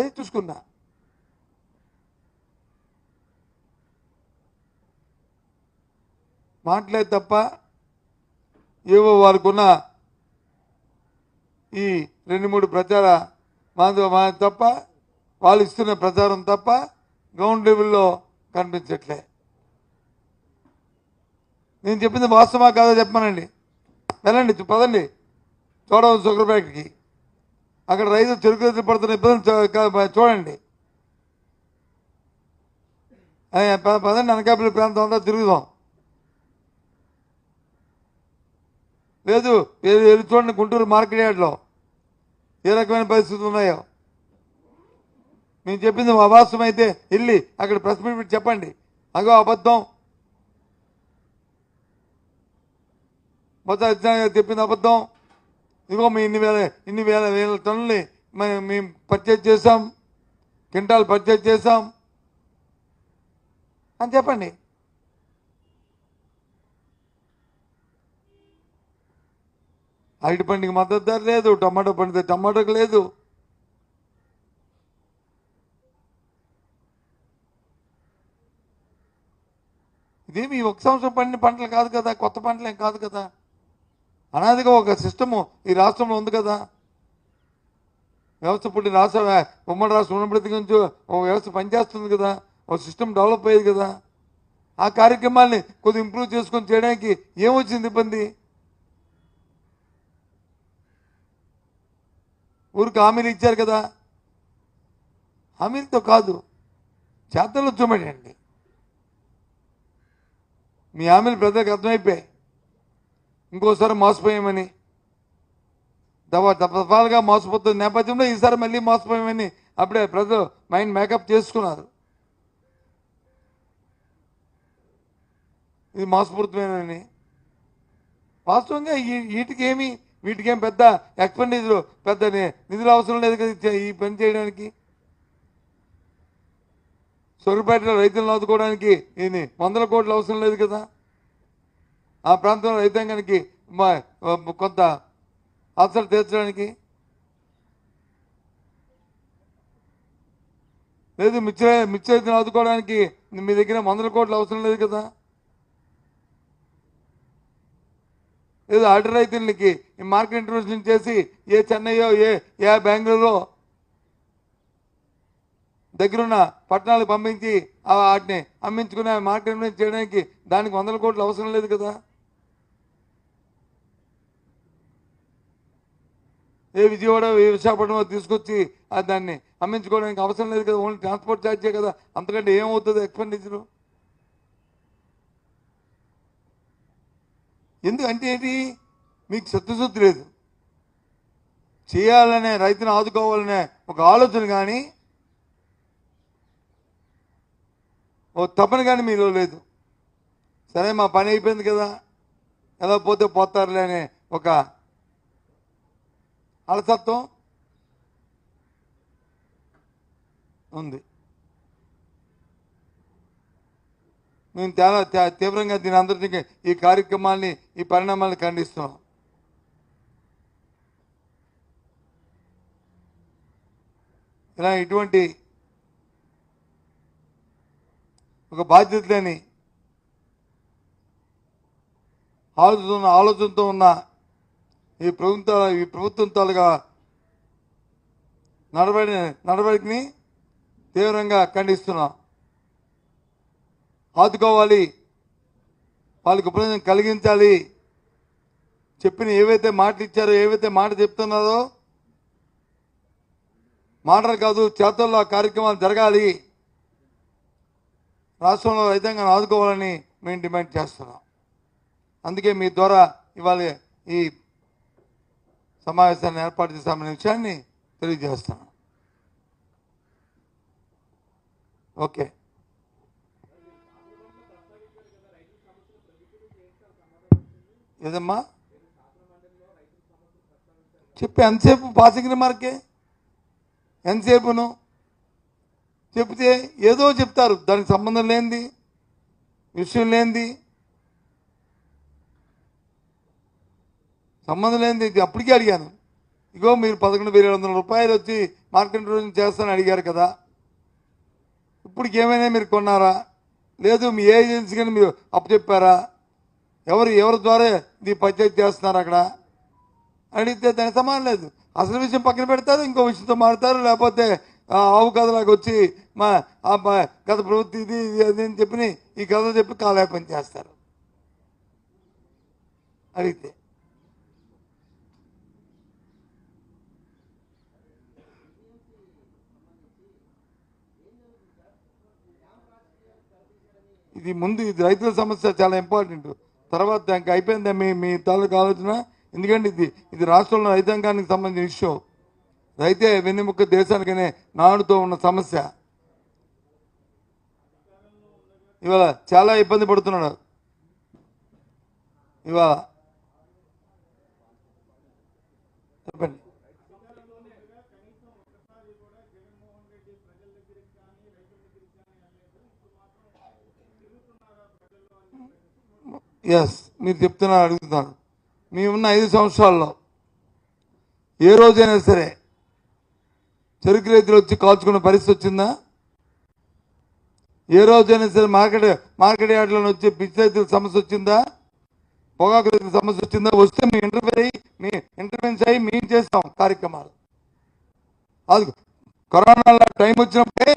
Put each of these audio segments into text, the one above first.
ఏది చూసుకున్నా. మాట్లాడే తప్ప ఏవో వారికున్న ఈ రెండు మూడు ప్రచార మాధ్యమ తప్ప వాళ్ళు ఇస్తున్న ప్రచారం తప్ప గ్రౌండ్ లెవెల్లో కనిపించట్లే. నేను చెప్పింది వాస్తవా కాదా చెప్పానండి వెళ్ళండి పదండి. చూడవచ్చు సుగరపేటకి అక్కడ రైతు చెరుకు రైతులు పడుతున్న ఇబ్బందులు చూడండి. పదండి అనకాపల్లి ప్రాంతం అంతా తిరుగుదాం. లేదు వెళ్ళి చూడండి గుంటూరు మార్కెట్ యార్డ్లో ఏ రకమైన పరిస్థితులు ఉన్నాయో. మేము చెప్పింది అవాస్తవం అయితే వెళ్ళి అక్కడ ప్రెస్ మీట్ పెట్టి చెప్పండి. అగో అబద్ధం. మొత్తం చెప్పింది అబద్ధం. ఇదిగో మేము ఇన్ని వేల ఇన్ని వేల వేల టన్నుల్ని మేము మేము పర్చేజ్ చేసాం క్వింటాల్ పర్చేజ్ చేసాం అని చెప్పండి. అరటి పండుగ మద్దతు ధర లేదు టమాటో పండితే టమాటోకి లేదు. ఇదేమి ఒక సంవత్సరం పండిన పంటలు కాదు కదా కొత్త పంటలేం కాదు కదా. అనాదిగా ఒక సిస్టము ఈ రాష్ట్రంలో ఉంది కదా. వ్యవస్థ పుట్టిన రాష్ట్ర ఉమ్మడి రాష్ట్రం ఉన్నప్పటి నుంచి ఒక వ్యవస్థ పనిచేస్తుంది కదా. ఒక సిస్టమ్ డెవలప్ అయ్యేది కదా. ఆ కార్యక్రమాల్ని కొద్దిగా ఇంప్రూవ్ చేసుకొని చేయడానికి ఏమొచ్చింది ఇబ్బంది? ఊరికి హామీలు ఇచ్చారు కదా. హామీలతో కాదు చేతల్లో చూపెట్టండి మీ హామీలు ప్రజలకు అర్థమైపోయాయి. ఇంకోసారి మోసపోయామని. దవ దఫాలుగా మోసపోతున్న నేపథ్యంలో ఈసారి మళ్ళీ మోసపోయామని అప్పుడే ప్రజలు మైండ్ మేకప్ చేసుకున్నారు. ఇది మోసపూరితమేనని. వాస్తవంగా వీటికేమి వీటికేం పెద్ద ఎక్స్పెండిచర్ పెద్ద నిధులు అవసరం లేదు కదా ఈ పని చేయడానికి. సొరపేటలో రైతులను ఆదుకోవడానికి ఇది వందల కోట్లు అవసరం లేదు కదా. ఆ ప్రాంతంలో రైతాంగానికి మా- కొంత అసలు తీర్చడానికి? లేదు మిర్చి మిర్చి రైతులను ఆదుకోవడానికి మీ దగ్గర వందల కోట్లు అవసరం లేదు కదా? లేదు ఆర్డర్ రైతులకి ఈ మార్కెట్ ఇంటర్వ్యూషన్ చేసి ఏ చెన్నైయో ఏ ఏ బెంగళూరు దగ్గరున్న పట్టణాలకు పంపించి వాటిని అమ్మించుకునే మార్కెట్ ఇంటర్వెన్షన్ చేయడానికి దానికి వందల కోట్లు అవసరం లేదు కదా? ఏ విజయవాడ ఏ విశాఖపట్నం తీసుకొచ్చి దాన్ని అమ్మించుకోవడానికి అవసరం లేదు కదా. ఓన్లీ ట్రాన్స్పోర్ట్ ఛార్జే కదా. అంతకంటే ఏమవుతుంది ఎక్స్పెండిచరు? ఎందుకంటే ఏంటి? మీకు చిత్తశుద్ధి లేదు. చేయాలనే రైతును ఆదుకోవాలనే ఒక ఆలోచన కానీ ఓ తపన కానీ మీలో లేదు. సరే మా పని అయిపోయింది కదా. ఎలా పోతే పోతారులే అనే ఒక అలసత్వం ఉంది. మేము చాలా తీవ్రంగా దీని అందరికీ ఈ కార్యక్రమాల్ని ఈ పరిణామాలను ఖండిస్తున్నాం ఇలా ఇటువంటి ఒక బాధ్యత లేని ఆలోచన ఆలోచనతో ఉన్న ఈ ప్రభుత్వ ఈ ప్రభుత్వం తాలుగా నడవడి నడవడికని తీవ్రంగా ఖండిస్తున్నాం. ఆదుకోవాలి. వాళ్ళకి ఉపయోగం కలిగించాలి. చెప్పిన ఏవైతే మాటలు ఇచ్చారో ఏవైతే మాట చెప్తున్నారో మాటలు కాదు చేతల్లో ఆ కార్యక్రమాలు జరగాలి. రాష్ట్రంలో రైతాంగాన్ని ఆదుకోవాలని మేము డిమాండ్ చేస్తున్నాం. అందుకే మీ ద్వారా ఇవాళ ఈ సమావేశాన్ని ఏర్పాటు చేశామనే విషయాన్ని తెలియజేస్తాను. ఓకే. ఏదమ్మా? చెప్పి ఎంతసేపు పాసింగ్ రిమార్కే? ఎంతసేపును? చెప్తే ఏదో చెప్తారు. దానికి సంబంధం లేనిది విషయం లేనిది. సంబంధం లేనిది అప్పటికే అడిగాను. ఇగో మీరు పదకొండు వేల ఏడు వందల రూపాయలు వచ్చి మార్కెట్ రోజు చేస్తానని అడిగారు కదా. ఇప్పుడు ఏమైనా మీరు కొన్నారా? లేదు మీ ఏజెన్సీ కానీ మీరు అప్పచెప్పారా? ఎవరు ఎవరి ద్వారా ఇది పంచాయతీ చేస్తున్నారు అక్కడ? అడిగితే దానికి సమానం లేదు. అసలు విషయం పక్కన పెడతారు ఇంకో విషయంతో మారుతారు లేకపోతే ఆవు కథలాగా వచ్చి మా ఆ బ- గత ప్రవృత్తి ఇది ఇది అది అని చెప్పి ఈ కథ చెప్పి కాలేపని చేస్తారు. అడిగితే. ఇది ముందు ఇది రైతుల సమస్య చాలా ఇంపార్టెంట్ తర్వాత ఇంకా అయిపోయిందా మీ మీ తాలూకు ఆలోచన? ఎందుకంటే ఇది ఇది రాష్ట్రంలో రైతాంగానికి సంబంధించిన ఇష్యూ రైతే వెన్నెముక్క దేశానికనే నాడుతో ఉన్న సమస్య. ఇవాళ చాలా ఇబ్బంది పడుతున్నాడు. ఇవాళ చెప్పండి. ఎస్ మీరు చెప్తున్నారు అడుగుతున్నాను మేమున్న ఐదు సంవత్సరాల్లో ఏ రోజైనా సరే చెరుకు రైతులు వచ్చి కాల్చుకునే పరిస్థితి వచ్చిందా? ఏ రోజైనా సరే మార్కెట్ మార్కెట్ యార్డ్లో వచ్చి పిచ్చి రైతుల సమస్య వచ్చిందా? పొగాకు రైతుల సమస్య వచ్చిందా? వస్తే మీ ఇంటర్వ్యూ అయ్యి మీ ఇంటర్వెన్స్ అయ్యి మేము చేస్తాం కార్యక్రమాలు. అది కరోనా టైం వచ్చినప్పుడే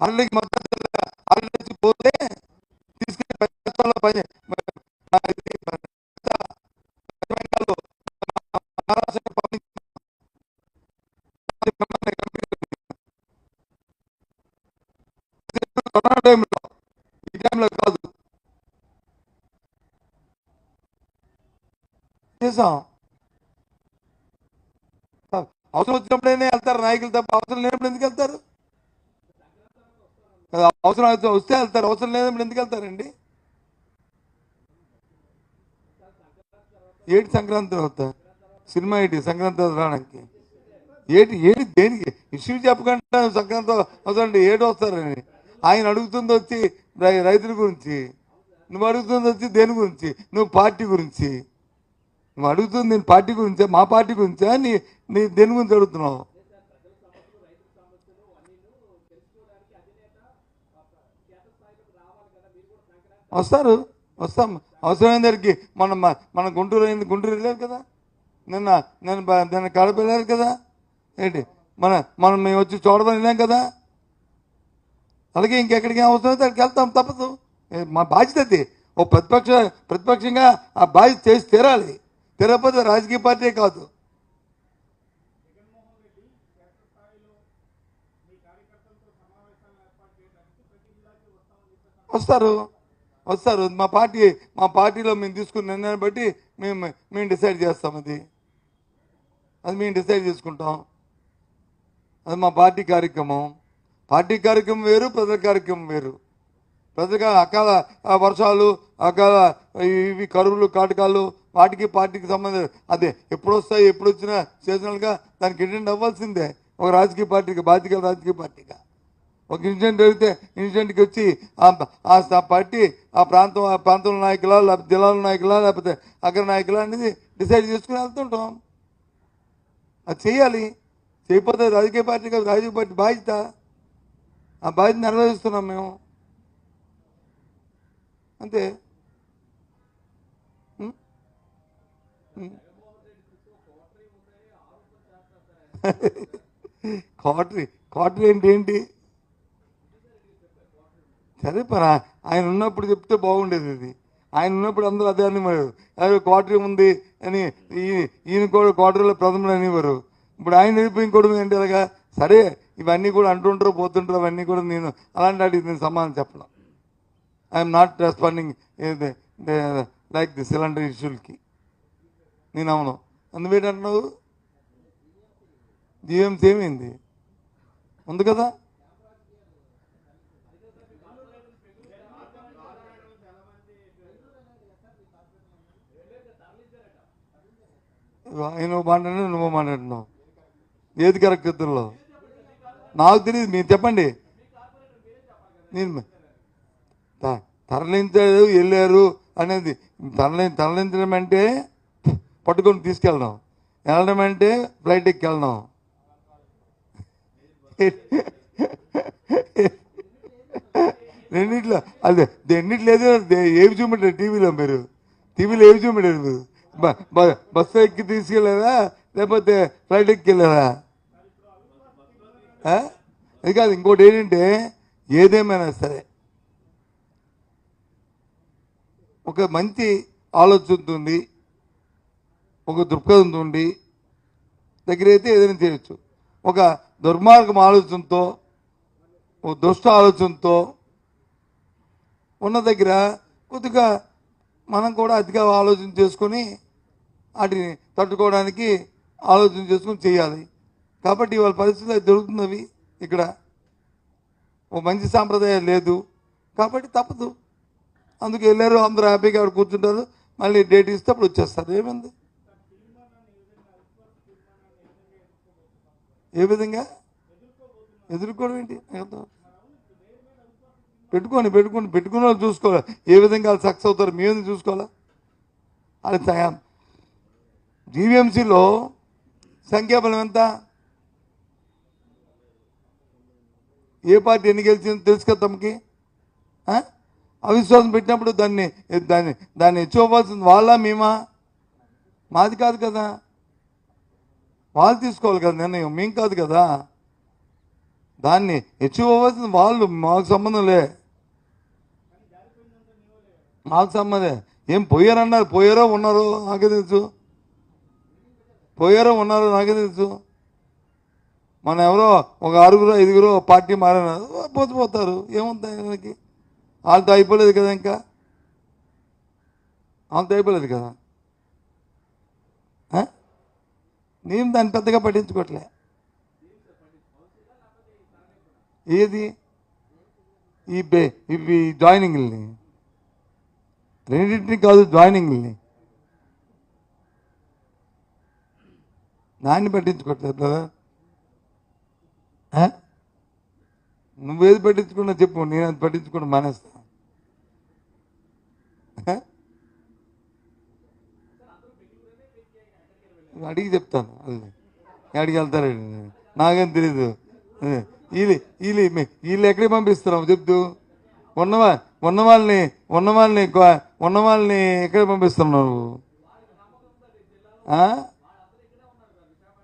అరలికి మద్దతు అరలి వచ్చి పోతే సినిమా ఏంటి? సంక్రాంతి రావడానికి ఏటి? ఏటి? దేనికి? ఇష్యూ చెప్పకుండా సంక్రాంతి అవసరం ఏడు వస్తారని. ఆయన అడుగుతుంది వచ్చి రైతుల గురించి. నువ్వు అడుగుతుంది వచ్చి దేని గురించి? నువ్వు పార్టీ గురించి. నువ్వు అడుగుతుంది నేను పార్టీ గురించే? మా పార్టీ గురించా? నీ నీ దేని గురించి అడుగుతున్నావు? వస్తారు. వస్తాం. అవసరమైన దగ్గరికి మన మన గుంటూరు అయింది గుంటూరు వెళ్ళారు కదా? నిన్న నేను నిన్న కడప వెళ్ళారు కదా? ఏంటి? మన మనం మేము వచ్చి చూడమని వెళ్ళాం కదా? అలాగే ఇంకెక్కడికి అవసరం అయితే అక్కడికి వెళ్తాం తప్పదు. మా బాధ్యత అది. ఓ ప్రతిపక్ష ప్రతిపక్షంగా ఆ బాధ్యత చేసి తీరాలి. తీరకపోతే రాజకీయ పార్టీ కాదు. వస్తారు. వస్తారు. మా పార్టీ మా పార్టీలో మేము తీసుకున్న నిర్ణయాన్ని బట్టి మేము మేము డిసైడ్ చేస్తాం అది. అది మేము డిసైడ్ చేసుకుంటాం. అది మా పార్టీ కార్యక్రమం. పార్టీ కార్యక్రమం వేరు ప్రజల కార్యక్రమం వేరు. ప్రజల అకాల వర్షాలు అకాల ఇవి కరువులు కాటకాలు వాటికి పార్టీకి సంబంధం అదే ఎప్పుడు వస్తాయి ఎప్పుడు వచ్చినా సీజనల్గా దానికి అటెండ్ అవ్వాల్సిందే. ఒక రాజకీయ పార్టీకి బాధ్యత రాజకీయ పార్టీగా. ఒక ఇన్సిడెంట్ జరిగితే ఇన్సిడెంట్కి వచ్చి ఆ పార్టీ ఆ ప్రాంతం ఆ ప్రాంతంలో నాయకులా లేకపోతే జిల్లాల నాయకులా లేకపోతే అగ్ర నాయకులా అనేది డిసైడ్ చేసుకుని వెళ్తుంటాం. అది చేయాలి. చేయకపోతే రాజకీయ పార్టీ కాదు రాజకీయ పార్టీ బాధ్యత. ఆ బాధ్యత నిర్వహిస్తున్నాం మేము. అంతే. క్వార్టరీ క్వార్టరీ ఏంటి ఏంటి? సరే పరా. ఆయన ఉన్నప్పుడు చెప్తే బాగుండేది ఇది ఆయన ఉన్నప్పుడు అందరూ అదే అనేవారు. అదే క్వార్టరీ ఉంది అని ఈయన కూడా క్వార్టర్లో ప్రథములు అనేవారు. ఇప్పుడు ఆయన వెళ్ళిపోయి ఇంకోటి ఏంటి అలాగా? సరే ఇవన్నీ కూడా అంటుంటారు పోతుంటారు అవన్నీ కూడా నేను అలాంటి వాటికి నేను సమాధానం చెప్పను. I'm not responding like the cylinder ఇష్యూలకి. నేను అవును. అందువేటంటున్నావు జీఎంసీ ఏమైంది ఉంది కదా? ఆయన మాట్లాడినా నువ్వు మాట్లాడుతున్నావు ఏది కరెక్ట్ ఇద్దరులో నాకు తెలియదు మీరు చెప్పండి. నేను త- తరలించారు వెళ్ళారు అనేది తరలి తరలించడం అంటే పట్టుకొని తీసుకెళ్ళడం. వెళ్ళడం అంటే ఫ్లైట్ ఎక్కి వెళ్ళడం రెండిట్లో అదే రెండిట్లో ఏదో ఏవి ఏమి చూపెట్టారు టీవీలో మీరు. టీవీలో ఏవి చూపెట్టారు మీరు? బస్సు ఎక్కి తీసుకెళ్ళారా? లేకపోతే ఫ్లైట్ ఎక్కి వెళ్ళారా అది కాదు ఇంకోటి ఏంటంటే ఏదేమైనా సరే. ఒక మంచి ఆలోచనతో ఉంది ఒక దృక్పథంతో ఉండి దగ్గర అయితే ఏదైనా చేయొచ్చు. ఒక దుర్మార్గం ఆలోచనతో ఒక దుష్ట ఆలోచనతో ఉన్న దగ్గర కొద్దిగా మనం కూడా అతిగా ఆలోచన చేసుకొని వాటిని తట్టుకోవడానికి ఆలోచన చేసుకొని చేయాలి. కాబట్టి వాళ్ళ పరిస్థితులు అది దొరుకుతున్నవి ఇక్కడ. ఓ మంచి సాంప్రదాయం లేదు. కాబట్టి తప్పదు. అందుకు వెళ్ళారు అందరూ హ్యాపీగా అక్కడ కూర్చుంటారు. మళ్ళీ డేట్ ఇస్తే అప్పుడు వచ్చేస్తారు. ఏమైంది? ఏ విధంగా? ఎదుర్కోవడం ఏంటి? పెట్టుకోండి పెట్టుకోండి పెట్టుకున్న వాళ్ళు చూసుకోవాలి. ఏ విధంగా వాళ్ళు సక్సెస్ అవుతారు మేము చూసుకోవాలా? అది సహాయం జీవీఎంసీలో సంఖ్యాబలం ఎంత? ఏ పార్టీ ఎన్ని గెలిచిందో తెలుసు కదా తమకి? అవిశ్వాసం పెట్టినప్పుడు దాన్ని దాన్ని దాన్ని ఇచ్చుకోవాల్సింది వాళ్ళ మేమా? మాది కాదు కదా. వాళ్ళు తీసుకోవాలి కదా నిర్ణయం మేం కాదు కదా. దాన్ని ఇచ్చుకోవాల్సింది వాళ్ళు మాకు సంబంధం లే. మాకు సంబంధం ఏం పోయారన్నారు? పోయారో ఉన్నారో? నాకే తెలుసు. పోయారో ఉన్నారో నాకే తెలుసు. మన ఎవరో ఒక ఆరుగురు ఐదుగురు పార్టీ మారినారు పోతుపోతారు ఏముంది ఆయనకి? వాళ్ళతో అయిపోలేదు కదా ఇంకా? వాళ్ళతో అయిపోలేదు కదా? నేను దాన్ని పెద్దగా పట్టించుకోవట్లే ఏది? ఈ బే ఇవి జాయినింగ్ని రెండింటిని కాదు జాయినింగ్ని నాన్ని పట్టించుకోవట్లేదు బ్రదర్ eh? నువ్వేది పట్టించుకున్నా చెప్పు నేను అది పట్టించుకుని మానేస్తా. Eh? అడిగి చెప్తాను అది. అడిగి వెళ్తారు నాకేం తెలీదు. వీళ్ళు వీళ్ళు వీళ్ళు ఎక్కడికి పంపిస్తున్నావు చెప్తూ? ఉన్నవా ఉన్న వాళ్ళని ఉన్న వాళ్ళని ఉన్న వాళ్ళని ఎక్కడికి పంపిస్తున్నావు నువ్వు? Ah?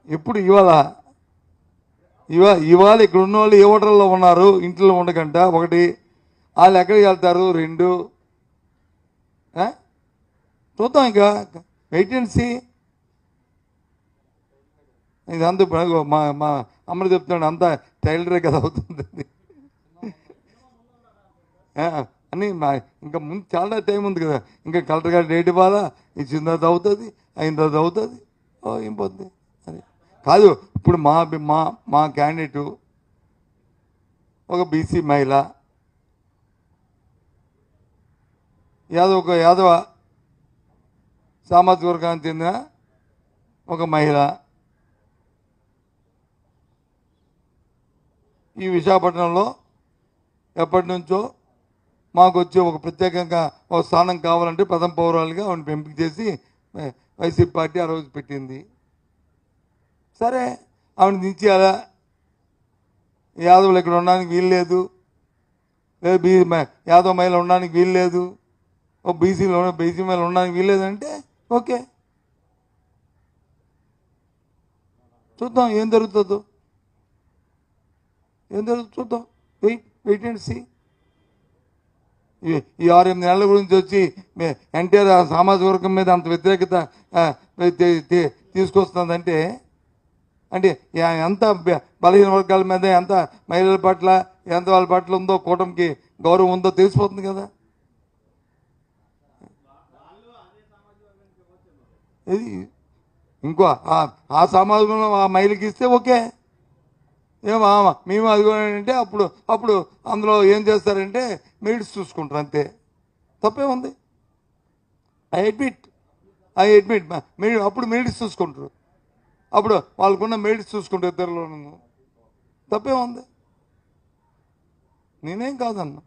ఎప్పుడు ఇవాళ? ఇవా ఇవాళ ఇక్కడ ఉన్న వాళ్ళు ఏ హోటల్లో ఉన్నారు? ఇంట్లో ఉండకంట. ఒకటి వాళ్ళు ఎక్కడికి వెళ్తారు? రెండు చూద్దాం ఇంకా. వెయిట్ అండ్ సీ ఇది అంత మా మా అమ్మని చెప్తున్నాడు అంతా టైలరే కదా అవుతుంది అని మా ఇంకా ముందు చాలా టైం ఉంది కదా. ఇంకా కలెక్టర్ గారు డేట్ ఇవ్వాలా? ఇచ్చిన తర్వాత అవుతుంది అయిన తర్వాత అవుతుంది. ఓ ఏం పోతుంది? కాదు ఇప్పుడు మా మా మా క్యాండిడేటు ఒక బీసీ మహిళ యాదవ్ ఒక యాదవ సామాజిక వర్గానికి చెందిన ఒక మహిళ. ఈ విశాఖపట్నంలో ఎప్పటి నుంచో మాకు వచ్చి ఒక ప్రత్యేకంగా ఒక స్థానం కావాలంటే ప్రథమ పౌరాలుగా ఆవిడ ఎంపిక చేసి వైసీపీ పార్టీ ఆ రోజు పెట్టింది. సరే ఆవిడ దించేయాలా యాదవులు ఇక్కడ ఉండడానికి వీలు లేదు. లేదు బీ మ- యాదవ్ మహిళ ఉండడానికి వీలు లేదు. ఓ బీసీలో బీసీ మహిళ ఉండడానికి వీలు లేదంటే ఓకే. చూద్దాం ఏం జరుగుతుందో. ఏం జరుగుతుందో చూద్దాం. Wait wait and see. ఈ- ఈ ఆరు ఎనిమిది నెలల గురించి వచ్చి మే- ఎన్టీఆర్ సామాజిక వర్గం మీద అంత వ్యతిరేకత తీసుకొస్తుందంటే అంటే ఎంత బలహీన వర్గాల మీద ఎంత మహిళల పట్ల ఎంత వాళ్ళ పట్ల ఉందో కూటమికి గౌరవం ఉందో తెలిసిపోతుంది కదా. ఇది ఇంకో ఆ- సమాజంలో ఆ మహిళకి ఇస్తే ఓకే. ఏమా మేము అది కూడా అంటే అప్పుడు అప్పుడు అందులో ఏం చేస్తారంటే మెరిట్స్ చూసుకుంటారు అంతే. తప్పే ఉంది. ఐ అడ్మిట్ ఐ అడ్మిట్ మెరి అప్పుడు మెరిట్స్ చూసుకుంటారు. అప్పుడు వాళ్ళకున్న మెరిట్స్ చూసుకుంటే ఇద్దరులోనూ తప్పే ఉంది నేనేం కాదన్నా.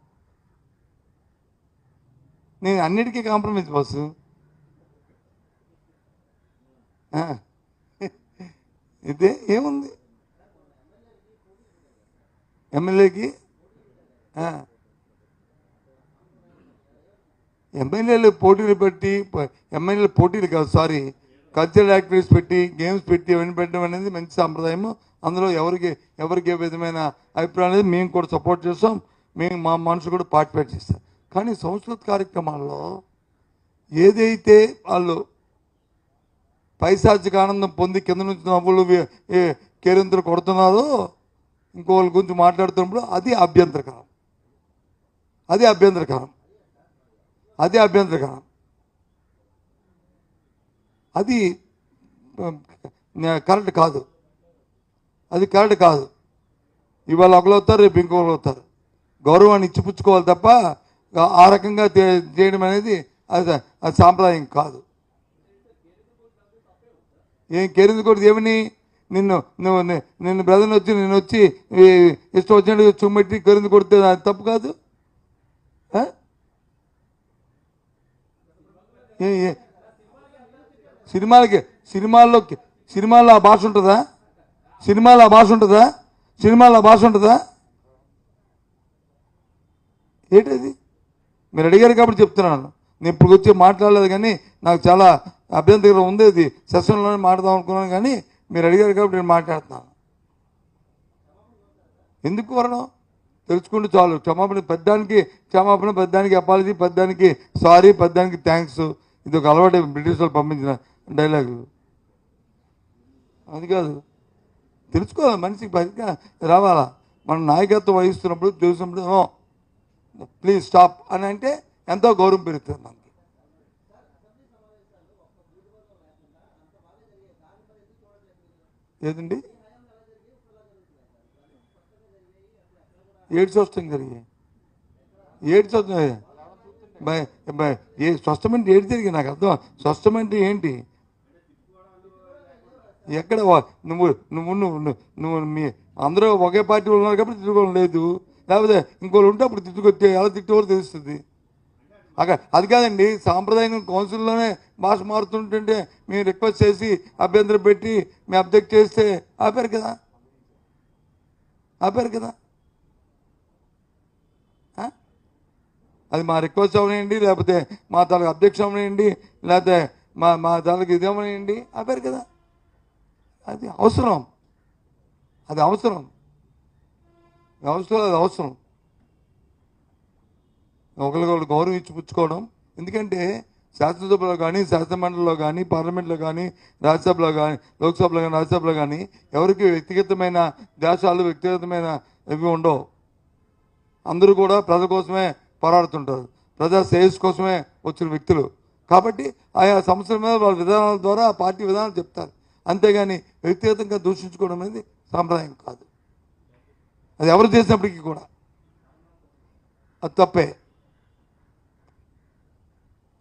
నేను అన్నిటికీ కాంప్రమైజ్ బస్సు ఇదే ఏముంది? ఎమ్మెల్యేకి? ఎమ్మెల్యేలు పోటీలు పెట్టి ఎమ్మెల్యేలు పోటీలు కాదు సారీ కల్చరల్ యాక్టివిటీస్ పెట్టి గేమ్స్ పెట్టి అవన్నీ పెట్టడం అనేది మంచి సాంప్రదాయము. అందులో ఎవరికి ఎవరికి ఏ విధమైన అభిప్రాయం అనేది మేము కూడా సపోర్ట్ చేస్తాం. మేము మా మనసు కూడా పార్టిసిపేట్ చేస్తాం కానీ సంస్కృత కార్యక్రమాల్లో ఏదైతే వాళ్ళు పైశాచిక ఆనందం పొంది కింద నుంచి నవ్వులు ఏ కేరింతలు కొడుతున్నారో ఇంకోళ్ళ గురించి మాట్లాడుతున్నప్పుడు అది అభ్యంతరకరం. అది అభ్యంతరకరం. అది అభ్యంతరకరం. అది కరెంట్ కరెక్ట్ కాదు. అది కరెక్ట్ కాదు. ఇవాళ ఒకరు అవుతారు రేపు ఇంకొకరు అవుతారు గౌరవాన్ని ఇచ్చిపుచ్చుకోవాలి తప్ప ఆ- రకంగా చేయడం అనేది అది అది సాంప్రదాయం కాదు. ఏం కెరిందుకోడు కూడా ఏమని? నిన్ను నువ్వు నిన్ను బ్రదర్ని వచ్చి నేను వచ్చి ఇష్టం వచ్చినట్టు చుమ్మెట్టి కెరింది కొడితే అది తప్పు కాదు? ఏ సినిమాలకి సినిమాల్లో సినిమాల్లో ఆ భాష ఉంటుందా? సినిమాలో ఆ భాష ఉంటుందా? సినిమాలో ఆ భాష ఉంటుందా? ఏంటది? మీరు అడిగారు కాబట్టి చెప్తున్నాను. నేను ఇప్పుడు వచ్చి మాట్లాడలేదు కానీ నాకు చాలా అభ్యంతరం ఉంది అది. సెషన్లోనే మాట్లాడదాం అనుకున్నాను కానీ మీరు అడిగారు కాబట్టి నేను మాట్లాడుతున్నాను. ఎందుకు వరణం తెలుసుకుంటే చాలు. క్షమాపణ పెద్దానికి క్షమాపణ పెద్దానికి అపాలజీ పెద్దానికి సారీ పెద్దానికి థ్యాంక్స్. ఇది ఒక అలవాటు బ్రిటిష్ వాళ్ళు పంపించిన డైలాగు. అది కాదు. తెలుసుకోవాలి మనిషికి బతిగా రావాలా? మన నాయకత్వం వహిస్తున్నప్పుడు చూసినప్పుడు ప్లీజ్ స్టాప్ అని అంటే ఎంతో గౌరవం పెరుగుతుంది మనకి. ఏదండి? ఏడు స్వస్థం జరిగాయి ఏడు స్వస్థం ఏ స్వస్థం అంటే ఏడు జరిగి నాకు అర్థం. స్వస్థం అంటే ఏంటి? ఎక్కడ నువ్వు నువ్వు నువ్వు నువ్వు- నువ్వు మీ అందరూ ఒకే పార్టీ ఉన్నారు కాబట్టి తిట్టుకోవడం లేదు. లేకపోతే ఇంకోళ్ళు ఉంటే అప్పుడు తిట్టుకొచ్చే ఎలా తిట్టుకోవాలో తెలుస్తుంది. అక్కడ అది కాదండి సాంప్రదాయం కౌన్సిల్లోనే భాష మారుతుంటుంటే మేము రిక్వెస్ట్ చేసి అభ్యంతరం పెట్టి మేము అబ్జెక్ట్ చేస్తే ఆపారు కదా. ఆపారు కదా. అది మా రిక్వెస్ట్ అవనివ్వండి లేకపోతే మా తాలూకు అబ్జెక్షన్ అవనివ్వండి లేకపోతే మా మా తాలూకు ఇది అవనివ్వండి ఆపారు కదా. అది అవసరం. అది అవసరం. వ్యవస్థలో అది అవసరం. ఒకరికొకరు గౌరవం ఇచ్చి పుచ్చుకోవడం ఎందుకంటే శాసనసభలో కానీ శాసనమండలిలో కానీ పార్లమెంట్లో కానీ రాజ్యసభలో కానీ లోక్సభలో కానీ రాజ్యసభలో కానీ ఎవరికి వ్యక్తిగతమైన దేశాలు వ్యక్తిగతమైన ఇవి ఉండవు. అందరూ కూడా ప్రజల కోసమే పోరాడుతుంటారు. ప్రజా శ్రేయస్ కోసమే వచ్చిన వ్యక్తులు. కాబట్టి ఆయా సంస్థల మీద వాళ్ళ విధానాల ద్వారా పార్టీ విధానాలు చెప్తారు. అంతేగాని వ్యక్తిగతంగా దూషించుకోవడం అనేది సాంప్రదాయం కాదు. అది ఎవరు చేసినప్పటికీ కూడా అది తప్పే.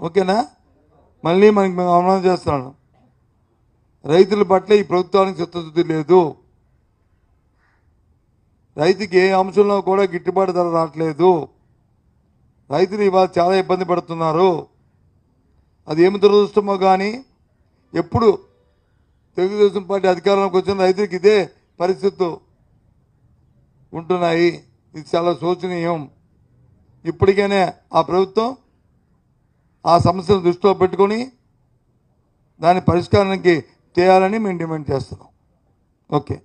ఓకేనా? మళ్ళీ మనకి మేము అవమానం చేస్తున్నాను. రైతుల పట్ల ఈ ప్రభుత్వానికి చిత్తశుద్ధి లేదు. రైతుకి ఏ అంశంలో కూడా గిట్టుబాటు ధర రావట్లేదు. రైతులు ఇవాళ చాలా ఇబ్బంది పడుతున్నారు. అది ఏమి దురదృష్టమో కానీ ఎప్పుడు తెలుగుదేశం పార్టీ అధికారంలోకి వచ్చిన రైతులకు ఇదే పరిస్థితులు ఉంటున్నాయి. ఇది చాలా శోచనీయం. ఇప్పటికైనా ఆ ప్రభుత్వం ఆ సమస్యను దృష్టిలో పెట్టుకొని దాని పరిష్కారానికి చేయాలని మేము డిమాండ్ చేస్తున్నాం. ఓకే.